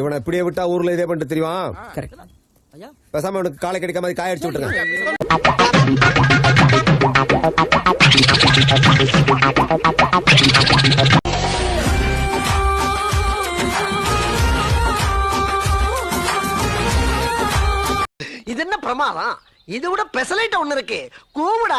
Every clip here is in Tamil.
இவனை இப்படியே விட்டா ஊர்ல இதே பண்ணிட்டு தெரியுமா? கரெக்ட் பேசாம இவனுக்கு காலை கிடைக்காம மாதிரி காய அடிச்சு விட்டுருங்க. இது என்ன பிரமாதம்? இது விட பெசலைட் ஒண்ணு இருக்கு. கூவுடா.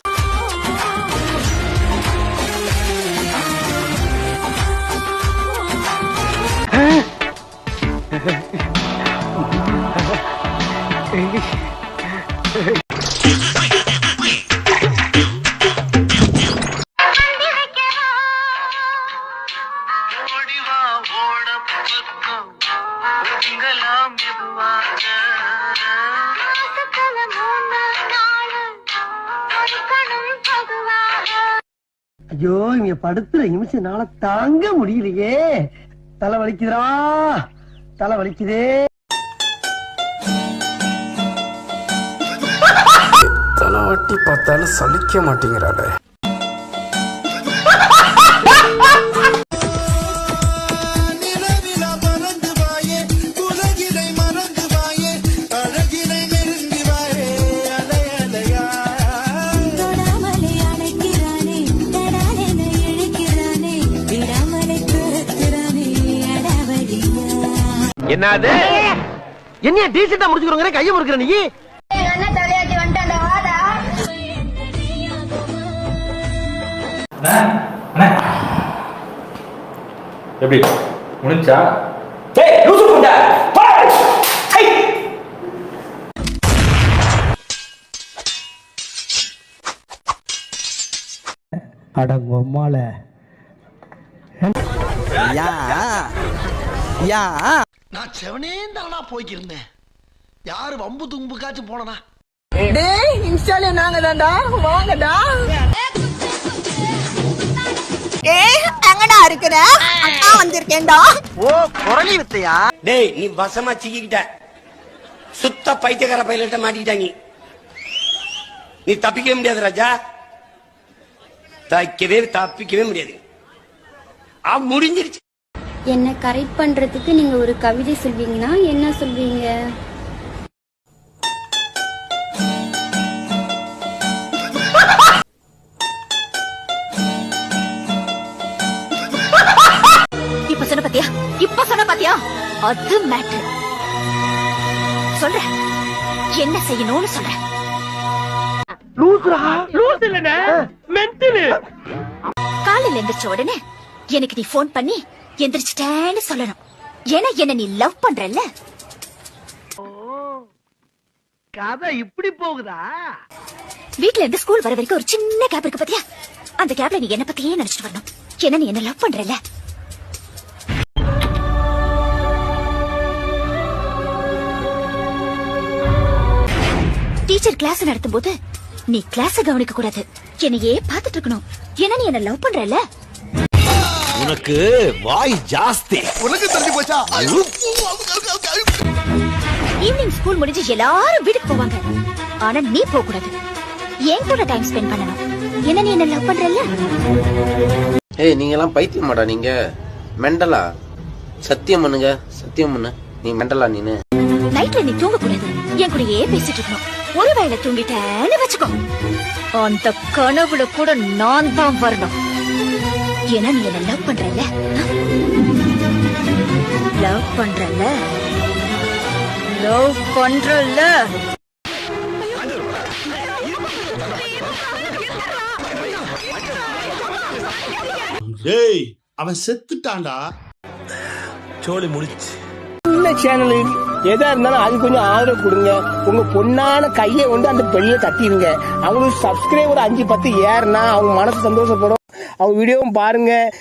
ஒதுங்கலாம் மெதுவாக. ஐயோ இங்க படுத்துற நிமிஷம்னால தாங்க முடியலையே. தலை வலிக்குதுடா. தலை வலிக்குதே. தலைவாட்டி பார்த்தாலும் சலிக்க மாட்டேங்கிறாளே. என்னது? என்ன டீசெண்டா முடிச்சுக்கிறோங்க கையை முறுக்கிற நீ? எப்படி? முடிஞ்சா? அட பொம்மால நான் செவனே தானா போய்க்கிருந்தேன். யாரு வம்பு தும்புக்காச்சும் போனனா? டேய் இன்ஸ்டால நாங்க தான்டா வாங்கடா. ஏய் எங்கடா இருக்கிற? அக்கா வந்திருக்கேன்டா. ஓ குரலி வித்தையா? டேய் நீ வசமா சிக்கிக்கிட்ட. சுத்த பைத்தியக்கார பையிலிட்ட மாட்டிக்கிட்ட நீ. நீ தப்பிக்கவே முடியாது ராஜா. தப்பிக்கவே தப்பிக்கவே முடியாது. ஆ முடிஞ்சிருச்சு. என்ன கரெக்ட் பண்றதுக்கு நீங்க ஒரு கவிதை சொல்வீங்கன்னா என்ன சொல்வீங்க? இப்ப சொன்ன பாத்தியா? இப்ப சொன்ன பாத்தியா? அது மேட்டர் சொல்றேன். என்ன செய்யணும்னு சொல்றேன். லூசுரா லூசு இல்லனே மென்டலு காலையில எந்திரிச்ச உடனே எனக்கு நீ ஃபோன் பண்ணி எந்திரிச்சிட்டேன்னு சொல்லணும். ஏன்னா என்ன நீ லவ் பண்றல்ல. கதை இப்படி போகுதா? வீட்ல இருந்து ஸ்கூல் வர வரைக்கும் ஒரு சின்ன கேப் இருக்கு பாத்தியா? அந்த கேப்ல நீ என்ன பத்தியே நினைச்சிட்டு வரணும். ஏன்னா நீ என்ன லவ் பண்றல்ல. டீச்சர் கிளாஸ் நடத்தும் போது நீ கிளாஸ் கவனிக்க கூடாது. என்னையே பார்த்துட்டு இருக்கணும். ஏன்னா நீ என்ன லவ் பண்றல்ல. உனக்கு வாய் ஜாஸ்தி. ஈவினிங் ஸ்கூல் முடிஞ்சு எல்லாரும் வீட்டுக்கு போவாங்க. ஆனா நீ போக கூடாது என் கூட டைம் ஸ்பெண்ட் பண்ணணும் என்ன நீ என்ன லவ் பண்றல்ல? ஏய் நீங்க எல்லாம் பைத்தியமாடா நீங்க. மெண்டலா? சத்தியம் பண்ணுங்க சத்தியம் பண்ணு. நீ மெண்டலா நீனு. நைட்ல நீ தூங்க கூடாது என் கூடயே பேசிட்டு இருக்கணும். ஒரு வேளை தூங்கிட்டேன்னு வச்சுக்கோ. அந்த கனவுல கூட நான் தான் வரணும். ஏன்னா நீ என்ன லவ் பண்றல்ல? லவ் பண்றல்ல? லவ் பண்றல்ல? டேய் அவன் செத்துட்டான்டா. சோலி முடிச்சு இந்த சேனலு எதா இருந்தாலும் அது கொஞ்சம் ஆதரவு கொடுங்க. உங்க பொண்ணான கையை கொண்டு அந்த பெண்ணில தட்டிடுங்க. அவங்களுக்கு சப்ஸ்கிரைபர் அஞ்சு பத்து ஏறுனா அவங்க மனசு சந்தோஷப்படும். அவங்க வீடியோவும் பாருங்கள்